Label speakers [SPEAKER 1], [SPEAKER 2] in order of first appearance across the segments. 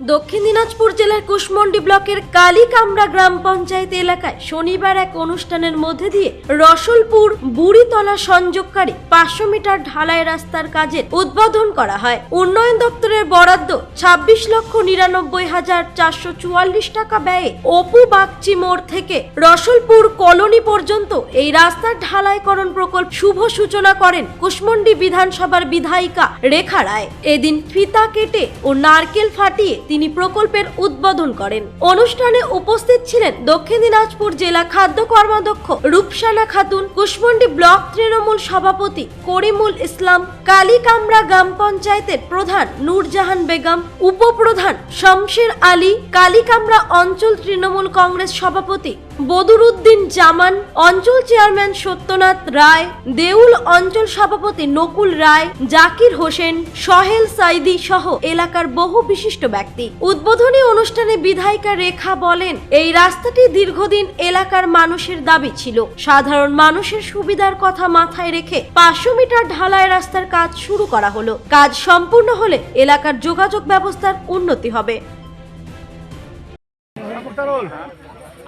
[SPEAKER 1] দক্ষিণ দিনাজপুর জেলার কুশমন্ডি ব্লকের কালীকামরা গ্রাম পঞ্চায়েত এলাকায় শনিবার এক অনুষ্ঠানের মধ্যে দিয়ে রসলপুর বুড়িতলা সংযোগকারী পাঁচশো মিটার ঢালাই রাস্তার কাজের উদ্বোধন করা হয়। উন্নয়ন দপ্তরের বরাদ্দ ছাব্বিশ লক্ষ নিরানব্বই হাজার চারশো চুয়াল্লিশ টাকা ব্যয়ে অপু বাগচি মোড় থেকে রসলপুর কলোনি পর্যন্ত এই রাস্তার ঢালাইকরণ প্রকল্প শুভ সূচনা করেন কুশমন্ডি বিধানসভার বিধায়িকা রেখা রায়। এদিন ফিতা কেটে ও নারকেল ফাটিয়ে তিনি প্রকল্পের উদ্বোধন করেন। অনুষ্ঠানে উপস্থিত ছিলেন দক্ষিণ দিনাজপুর জেলা খাদ্য কর্মাধ্যক্ষ রূপসানা খাতুন, কুশমন্ডি ব্লক তৃণমূল সভাপতি করিমুল ইসলাম, কালীকামরা গ্রাম পঞ্চায়েতের প্রধান নূরজাহান বেগম, উপপ্রধান শমশের আলী, কালীকামরা অঞ্চল তৃণমূল কংগ্রেস সভাপতি বদরুদ্দিন জামান, অঞ্চল চেয়ারম্যান সত্যনাথ রায়, দেউল অঞ্চল সভাপতি নকুল রায়, জাকির হোসেন, সহেল সাইদি সহ এলাকার বহু বিশিষ্ট ব্যক্তি। উদ্বোধনী অনুষ্ঠানে বিধায়িকা রেখা বলেন, এই রাস্তাটি দীর্ঘদিন এলাকার মানুষের দাবি ছিল। সাধারণ মানুষের সুবিধার কথা মাথায় রেখে পাঁচশো মিটার ঢালাই রাস্তার কাজ শুরু করা হলো। কাজ সম্পূর্ণ হলে এলাকার যোগাযোগ ব্যবস্থার উন্নতি হবে।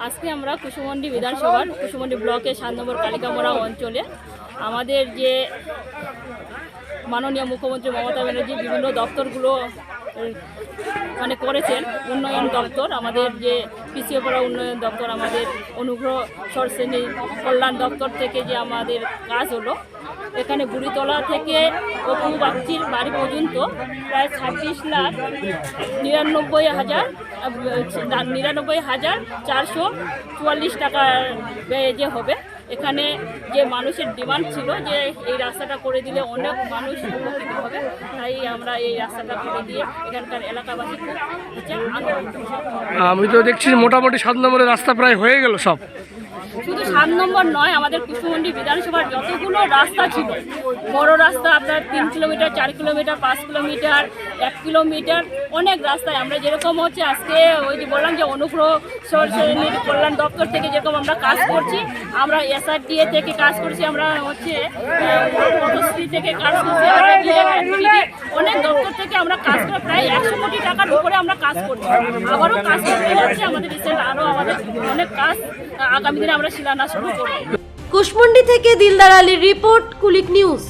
[SPEAKER 2] আজকে আমরা কুসুমন্ডি বিধানসভার, কুসুমন্ডি ব্লকের সাত নম্বর কালিকামোড়া অঞ্চলে আমাদের যে মাননীয় মুখ্যমন্ত্রী মমতা ব্যানার্জি বিভিন্ন দপ্তরগুলো মানে করেছেন উন্নয়ন দপ্তর। আমাদের যে পিছিয়ে পড়া উন্নয়ন দপ্তর, আমাদের অনুগ্রহ সরশ্রেণী কল্যাণ দপ্তর থেকে যে আমাদের কাজ হলো, এখানে বুড়িতলা থেকে অপু বাগচির বাড়ি পর্যন্ত প্রায় ছাব্বিশ লাখ নিরানব্বই হাজার নিরানব্বই হাজার চারশো চুয়াল্লিশ টাকা ব্যয়ে যে হবে। এখানে যে মানুষের ডিমান্ড ছিল যে এই রাস্তাটা করে দিলে অনেক মানুষ উপকৃত হবে তাই আমরা এই রাস্তাটা করে দিয়ে এখানকার এলাকাবাসী
[SPEAKER 3] আমি তো দেখছি মোটামুটি সাত নম্বরের রাস্তা প্রায় হয়ে গেল সব।
[SPEAKER 2] শুধু সাত নম্বর নয় আমাদের কুষ্মন্ডি বিধানসভার যতগুলো রাস্তা ছিল বড় রাস্তা আপনার তিন কিলোমিটার চার কিলোমিটার পাঁচ কিলোমিটার এক কিলোমিটার অনেক রাস্তায়। আমরা যেরকম হচ্ছে আজকে ওই যে বললাম যে অনুগ্রহ সরকারের কল্যাণ দপ্তর থেকে যেরকম আমরা কাজ করছি আমরা এসআরডিএ থেকে কাজ করছি আমরা হচ্ছে থেকে কাজ করছি অনেক দপ্তর থেকে আমরা কাজ করে প্রায় একশো কোটি টাকার উপরে আমরা কাজ করছি। আবারও কাজ করতে যাচ্ছি আমাদের রিসেন্ট আরও আমাদের অনেক কাজ আগামী দিনে আমরা শিলান্যাস শুরু করব।
[SPEAKER 1] কুশমন্ডি থেকে দিলদার আলীর রিপোর্ট কুলিক নিউজ।